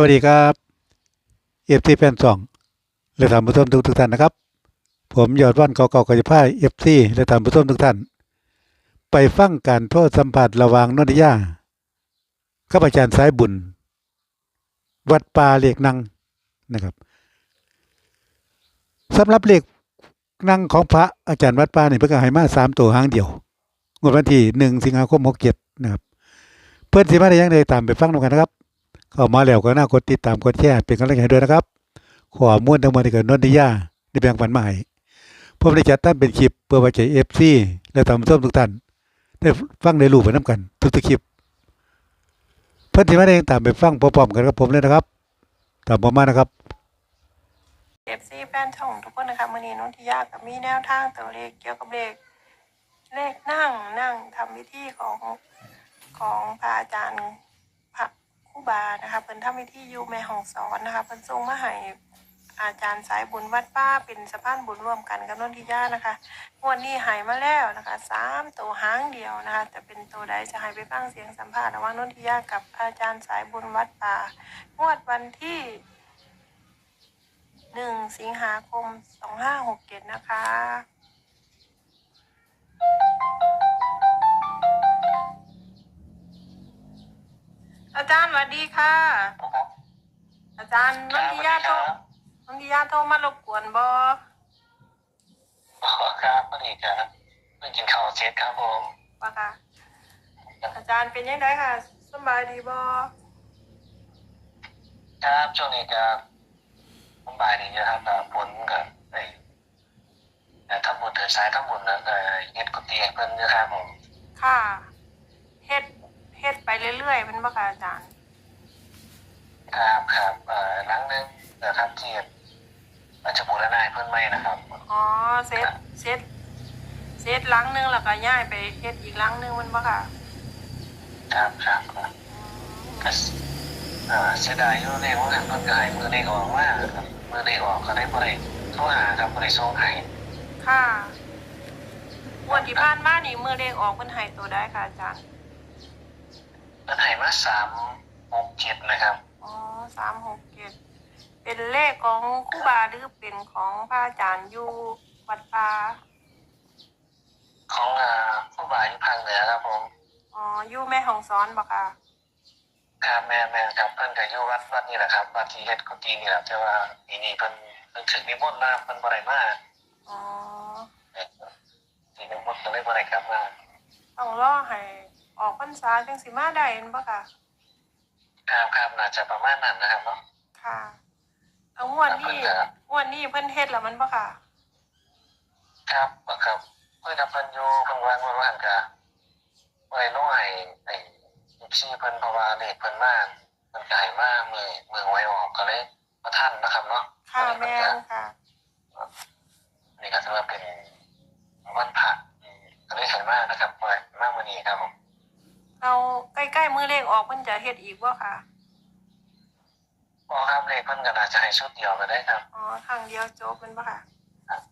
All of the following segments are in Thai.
วัสดีครับเอฟซีแฟนสองและท่านผู้ชมทุกทุกท่านนะครับ ผมยอดวันก่าๆกจะพาเอฟซีและท่านผู้ชมทุกท่าน ไปฟังการโทษสัมผัสระหว่างนนทิยาข้าพเจ้าสายบุญ วัดป่าเหลขนังนะครับสำหรับเหลขนั่งของพระอาจารย์วัดป่าเนี่ยเพิ่งให้มาสามตัวหางเดียวงวดวันที่หนึ่งสิงหาคมหกเจ็ดนะครับ เพื่อนสิมาได้ยังไงตามไปฟังดูกันนะครับ เข้ามาแล้วก็น่ากดติดตามกดแชร์เป็นกำลังใจด้วยนะครับขอม้วนทั้งหมดที่เกิดนนทิยาได้แบ่งปันมาให้ผมได้จัดตั้งเป็นคลิปเพื่อไว้ใจเอฟซีและทำส้มทุกท่านได้ฟังได้รู้ไปน้ำกันทุกๆคลิปเพื่อนที่ม่ได้ยังตามไปฟังพร้อมๆกันกับผมเลยนะครับตามผมมานะครับเอฟซีแฟนช่องทุกคนนะคะมือนี้นนทิยากับมีแนวทางตัวเลขเกี่ยวกับเลขเลขนั่งนั่งทำพิธีของของพระอาจารย์ ครูบานะคะเพิ่นทำพิธีอยู่แม่ห้องสอนนะคะเพิ่นส่งมาให้อาจารย์สายบุญวัดป้าเป็นสะพานบุญร่วมกันกับนนทิยานะคะงวดนี้หายมาแล้วนะคะสามตัวหางเดียวนะคะจะเป็นตัวใดจะให้ไปฟังเสียงสัมภาษณ์ระหว่างนนทิยากับอาจารย์สายบุญวัดป่างวดวันที่หนึ่งสิงหาคมสองห้าหกเจ็ดนะคะ อาจารย์สวัสดีค่ะอาจารย์นนทิยาโทรนนทิยาโทรมารบกวนบออ๋อครับพอดีครับเพิ่งกินข้าวเสร็จครับผมปะคะอาจารย์เป็นยังไงค่ะสบายดีบอครับช่วงนี้จะสบายดีนะครับแต่ผลกับไอ้แต่ทำบุญเถิดสายทำบุญนะเออเฮ็ดกุฏิให้เพิ่นนะครับผมค่ะเฮ็ดเฮ็ดไปเรื่อยๆเป็นปะคะอาจารย์ ครับครับเอ่อหลังนึงนะครับที่ราชบุรณะให้เพิ่นไม่นะครับ อ๋อเซตเซตเซตหลังหนึงแล้วก็ย้ายไปเฮ็ดอีกหลังหนึงมันปะค่ะครับครับครับก็สเอ่อเสียดายอยู่ในว่าเพิ่นก็ให้มือได้ออกว่าครับมือได้ออกก็ได้บ่ได้โทรหาครับบ่ได้ส่งให้ค่ะงวันที่ผ่านมานี่มือเลขออกเพิ่นให้ตัวได้ค่ะอาจารย์ เพิ่นให้มาสามหกเจ็ดนะครับ อ๋อสามหกเจ็ดเป็นเลขของครูบาหรือเป็นของพระอาจารย์อยู่วัดป่าของอ่าผู้บ่ายอยู่ภาคเหนือครับผมอ๋ออยู่แม่ห้องซ้อนบ่ค่ะ ครับแม่แม่ครับเพิ่นก็อยู่วัดวัดนี่แหละครับวัดที่เฮ็ดกุฏินี่แหละแต่ว่าปีนี้เพิ่นเพิ่นถึงนิมนต์มาเพิ่นบ่ได้มาอ๋อที่นิมนต์ก็เลยบ่ได้กลับมา ต้องรอให้ ออกพรรษาจังสิมาได้เห็นบ่ค่ะ ครับครับน่าจะประมาณนั้นนะครับเนาะ ค่ะเอางวดนี้งวดนี้เพิ่นเฮ็ดแล้วมันบ่ค่ะ ครับครับเพิ่นกับเพิ่นอยู่เพิ่นวางว่าว่าหั่นก็บ่ได้ลงให้ไอ้ชื่อเพิ่นเพราะว่าเลขเพิ่นมาเพิ่นก็ให้มามือมือไว้ออกก็เลยบ่ทันนะครับเนาะค่ะแม่นค่ะ นี่ก็ถือว่าเป็นวันพระอืมก็เลยให้มานะครับไว้มามื้อนี้ครับผม เราใกล้ๆมื อเลขออกเพิ่นจะเฮ็ดอีกบ่ค่ะพอครับเลขเพิ่นก็น่าจะให้ชุดเดียวก็ได้ครับอ๋อครั้งเดียวจบแมันบ่ค่ะครับ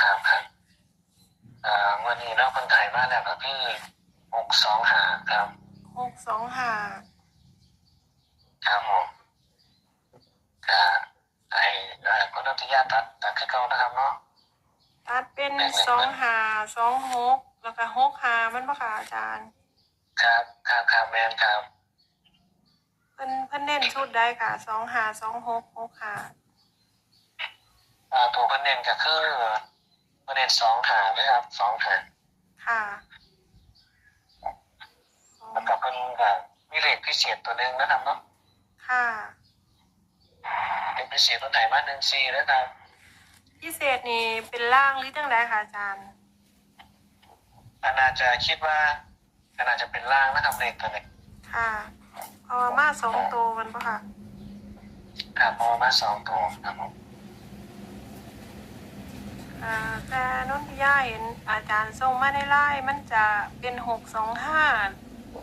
ครับครับอ่าวันนี้เราคนไทยมาแล้วก็คือหกสองหาครับหกสองห้าครับผมก็ไอ้ไอ้คนนักที่ญาติตัดตัดคือเก่านะครับเนาะตัดเป็นสองห้าสองหกแล้วก็หกห้ามันบ่ค่ะอาจารย์ ครับครับครับแมนครับ เพิ่นเพิ่นเน้นชุดได้ค่ะสองห้าสองหกหกห้าอ่าตัวประเด็นก็คือประเด็นสองหานะครับสองหาค่ะสองแล้วก็เป็นแบบมีเลขพิเศษตัวหนึ่งนะครับเนาะค่ะเป็นพิเศษตัวไหนมาหนึ่งซีนะครับพิเศษนี่เป็นล่างหรือจังไดค่ะอาจารย์อานาจะคิดว่าอานาจะเป็นล่างนะครับเลขตัวนี้ค่ะ เพราะว่ามาสองตัวมันบ่ค่ะครับเพราะว่ามาสองตัวครับผมอ่าแต่นนทิยาเห็นอาจารย์ส่งมาในไลน์มันจะเป็นหกสองห้า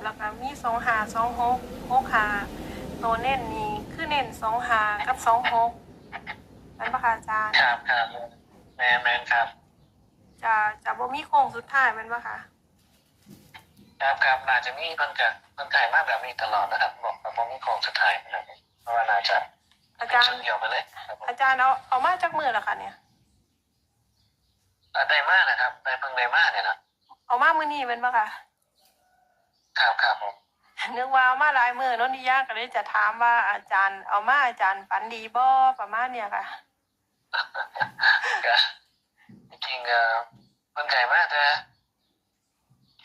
แล้วก็มีสองห้าสองหกหกห้าตัวเน้นนี่คือเน้นสองห้ากับสองหกนั่นปะคะอาจารย์ครับครับแมนแมนครับจะจะบ่มีโค้งสุดท้ายแมันปะคะครับครับน่าจะมีคนจะ คนไทยมากแบบนี้ตลอดนะครับ บอกว่าผมมีของสุดท้ายนะครับเพราะว่าน่าจะอาจารชุย์ดเดียวไปเลยครับผมอาจารย์เอาเอามาจากมือละค่ะเนี่ย อ่าได้มากนะครับได้เพิ่งได้มากเนี่ยนะเอามามือนี้เป็นปะค่ะครับครับผมนึกว่าเอามาหลายมือนนทิยาก็เลยจะถามว่าอาจารย์ เอามาอาจารย์ฝันดีบ่ประมาณเนี่ยค่ะ ก็จริงๆเอ่อเพิ่งไกลมากนะ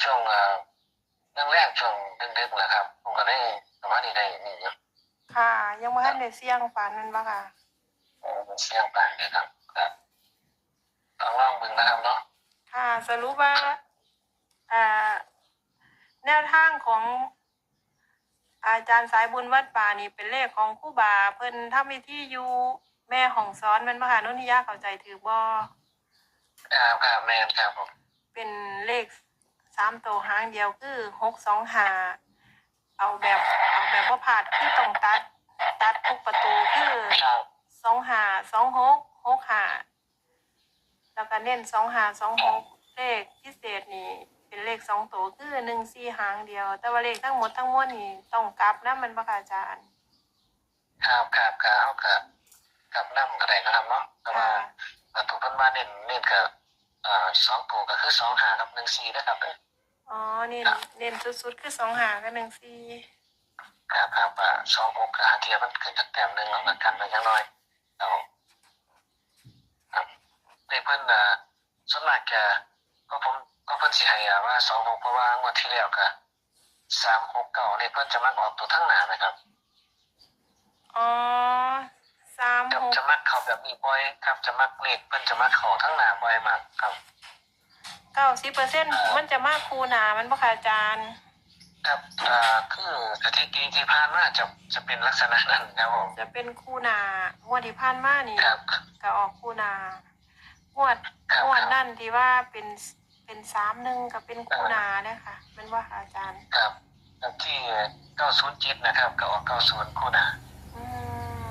ช่วงเอ่อเรื่องแรกช่วงดึกๆนะครับ ผมก็ได้ประมาณนี้ได้นี่เนาะ ค่ะ ยัง ไม่ทันได้เสี่ยงฝันแมันปะค่ะโอ้มันเสียงต่างเลยครับครับต้องลองมึงนะครับเนาะค่ะสรุปว่าอ่า แนวทางของอาจารย์สายบุญวัดป่านี่เป็นเลขของครู่บาเพิ่นทำพิธีอยู่แม่ของซ้อนแมันปะค่ะนนทิยาเข้าใจถือบ่ครับครับแมนครับผมเป็นเลขสามตัวหางเดียวคือหกสองหาเอาแบบเอาแบบว่าผ่าดคือต้องตัด ตัดทุกประตูคือครับสองหาสองหกหกหาแล้วก็เน้นสองหาสองหกเลขพิเศษนี่เป็นเลขสองตัวคือหนึ่งสี่หางเดียว แต่ว่าเลขทั้งหมดทั้งมวลนี่ต้องกลับนะมันประกาอาจารย์ครับครับครับครับครับนั่งอะไรนะครับเนาะแต่ว่าค่ะประตูเพิ่นมาเน้นเน้นกับเอ่อสองตัวก็คือสองหากับหนึ่งสี่นะครับเด้ออ๋อเน้นเน้นสุดๆคือสองหากับหนึ่งสี่ ครับครับอ่าสองหกกับหาเทียบมันเกิดจากแต้มหนึ่งแล้วกันไปยังน้อยเอาครับในเพิ่นอ่าส่วนมากแกก็ผมก็เพิ่นสิให้อะว่าสองหกเพราะว่างวดที่แล้วก็สามหกเก้าเนี่ยเพิ่นจะมักออกตัวทั้งหนานะครับอ๋อสามจะหกจะมักเข้าแบบนี้บ่อยครับจะมักเลขเพิ่นจะมักเข้าทั้งหนาบ่อยมากครับเก้าสิบเปอร์เซ็นต์มันจะมากคูหนามันประกาอาจารย์ ครับอ่าคือสถิติที่ผ่านมาจะจะเป็นลักษณะนั้นครับผม จะเป็นคู่นางวดที่ผ่านมานี่ครับ ก็ออกคู่นางวดครับงวดครับนั่นที่ว่าเป็นเป็นสามหนึ่งกับเป็นคู่นาเนี่ยค่ะแมันว่าค่ะอาจารย์ ครับแล้วที่เก้าศูนย์เจ็ดนะครับ ก็ออกเก้าศูนย์คู่หนาอืม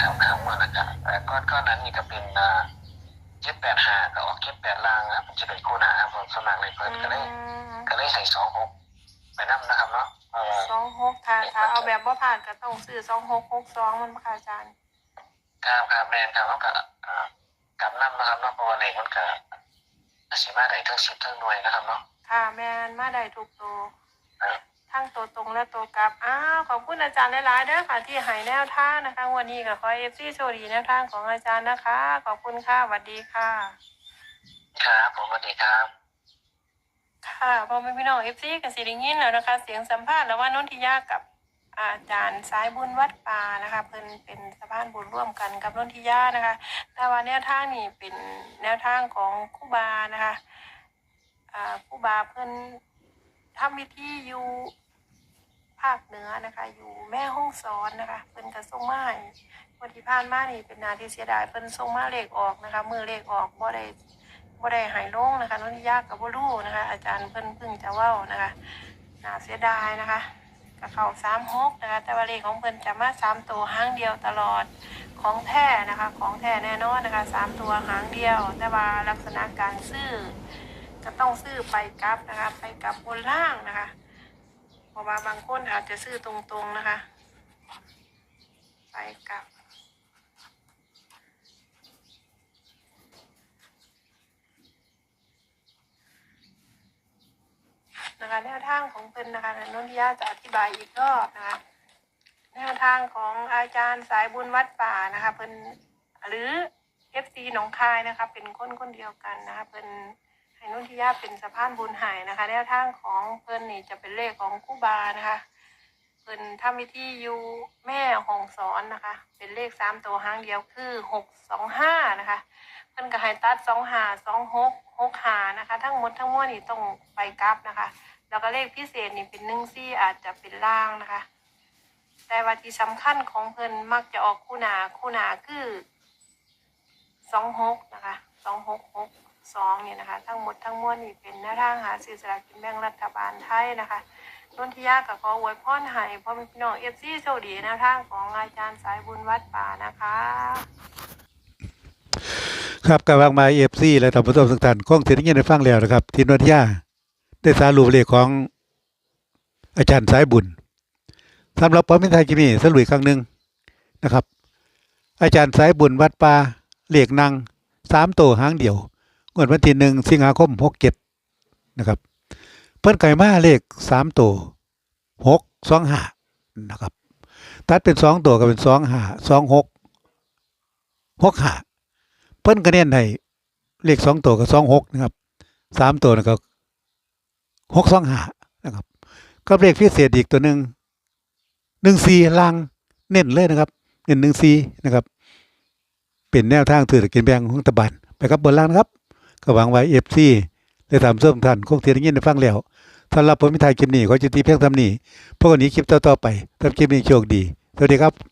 ครับครับว่านะครับแต่ก้อนก้อนนั้นนี่ก็เป็นอ่าเจ็ดแปดห้าก็ออกเจ็ดแปดล่างนะมันจะเป็นคู่หนาครับผมสมัครเลยเพิ่นก็เลยอืมก็เลยใส่สองหก ไปนั่นะครับเนาะเพราะว่าสองหกถ้าถ้าเอาแบบว่าผ่านก็ต้องซื้อสองหกหกสองมันว่าค่ะอาจารย์ ครับครับแมนครับแล้วก็อ่ากลับนั่นะครับเนาะเพราะว่าเลขมันก็อาชีมาได้ทั้งสิบทั้งหน่วยนะครับเนาะ ค่ะแมนมาได้ถูกตัวครับ ทั้งตัวตรงและตัวกลับ อ้าวขอบคุณอาจารย์หลายๆเด้อค่ะที่ให้แนวทางนะคะวันนี้ก็ขอเอฟซีโชคดีแนวทางของอาจารย์นะคะ ขอบคุณค่ะสวัสดีค่ะ ครับผมสวัสดีครับ ค่ะพอแม่พี่น้องเอฟซีกับสิริยินแล้วนะคะ เสียงสัมภาษณ์แล้วว่านนทิยากับอาจารย์สายบุญวัดป่านะคะเพิ่นเป็นสะพานบุญร่วมกันกับนนทิยานะคะแต่ว่าแนวทางนี่เป็นแนวทางของคู่บานะคะอ่าคู่บาเพิ่นทำพิธีอยู่ภาคเหนือนะคะ อยู่แม่ห้องสอนนะคะเพิ่นกระส่งมาให้วันที่ผ่านมานี่เป็นนาที่เสียดายเพิ่นส่งมาเลขออกนะคะมือเลขออกบ่ได้ บ่ได้หายลงนะคะนนทิยากับบ่รู้นะคะ อาจารย์เพิ่นพิ่งจะเว้านะคะน่าเสียดายนะคะกับเขาสามหกนะคะ แต่ว่าเลขของเพิ่นจะมาสามตัวหางเดียวตลอดของแท้นะคะ ของแท้แน่นอนนะคะสามตัวหางเดียว แต่ว่าลักษณะการซื้อก็ต้องซื้อไปกลับนะคะ ไปกลับบนล่างนะคะเพราะว่าบางคนอาจจะซื้อตรงๆนะคะ ไปกลับ นะคะแนวทางของเพิ่นนะคะนนทิยาจะอธิบายอีกรอบนะคะแนวทางของอาจารย์สายบุญวัดป่านะคะเพิ่นหรือเอฟซีหนองคายนะคะเป็นคนคนเดียวกันนะคะเพิ่นให้นนทิยาเป็นสะพานบุญหายนะคะ แนวทางของเพิ่นนี่จะเป็นเลขของคู่บานะคะเพิ่นทำวิธีอยู่แม่หองสอนนะคะ เป็นเลขสามตัวหางเดียวคือหกสองห้านะคะเพิ่นก็ให้ตัดสองหาสองหกหกหานะคะ ทั้งหมดทั้งมวลนี่ต้องไปกลับนะคะ แล้วก็เลขพิเศษนี่เป็นหนึ่งซี่อาจจะเป็นล่างนะคะ แต่ว่าที่สำคัญของเพิ่นมักจะออกคู่หนาคู่หนาคือสองหกนะคะสองหกหกสองเนี่ยนะคะ ทั้งหมดทั้งมวลนี่เป็นแนวทางหาซื้อสลากกินแบ่งรัฐบาลไทยนะคะนนทิยากับขออวยพรให้พ่อแม่พี่น้องเอฟซีโชคดีแนวทางของอาจารย์สายบุญวัดป่านะคะ ครับกับวางม้เอฟซีและท่านผู้ชมทุกท่านคงเสียงยินได้ฟังแล้วนะครับ ทีนวลยา ได้สารุปเลขของอาจารย์สายบุญสำหรับปอมิไทยกิมีสรุปครั้งหนึ่งนะครับ อาจารย์สายบุญวัดป่าเหลียกนางสามตัวหางเดี่ยวงวดวันที่หนึ่งสิงหาคมหกเจ็ดนะครับ เพิ่นไก่มาเลขสามตัวหกสองห้านะครับ ตัดเป็นสองตัวก็เป็นสองห้าสองหกหกห้าเพิ่นก็เน้นให้เลขสองตัวก็สองหกนะครับสามตัวนะก็ หกสองห้านะครับก็เลขพิเศษอีกตัวหนึ่งหนึ่งสี่ลางเน้นเลยนะครับ เน้นหนึ่งสี่นะครับ เป็นแนวทางถือกินแบงของรัฐบาลไปครับบนล่างนะครับ ก็หวังไว้เอฟซีได้ทำเสริมท่านคงเทียนยินได้ฟังแล้วสำหรับผมมิทายคลิปนี้ขอจุดที่เพียงทำนี้พวกนี้คลิปต่อๆไปทำคลิปนี้โชคดี สวัสดีครับ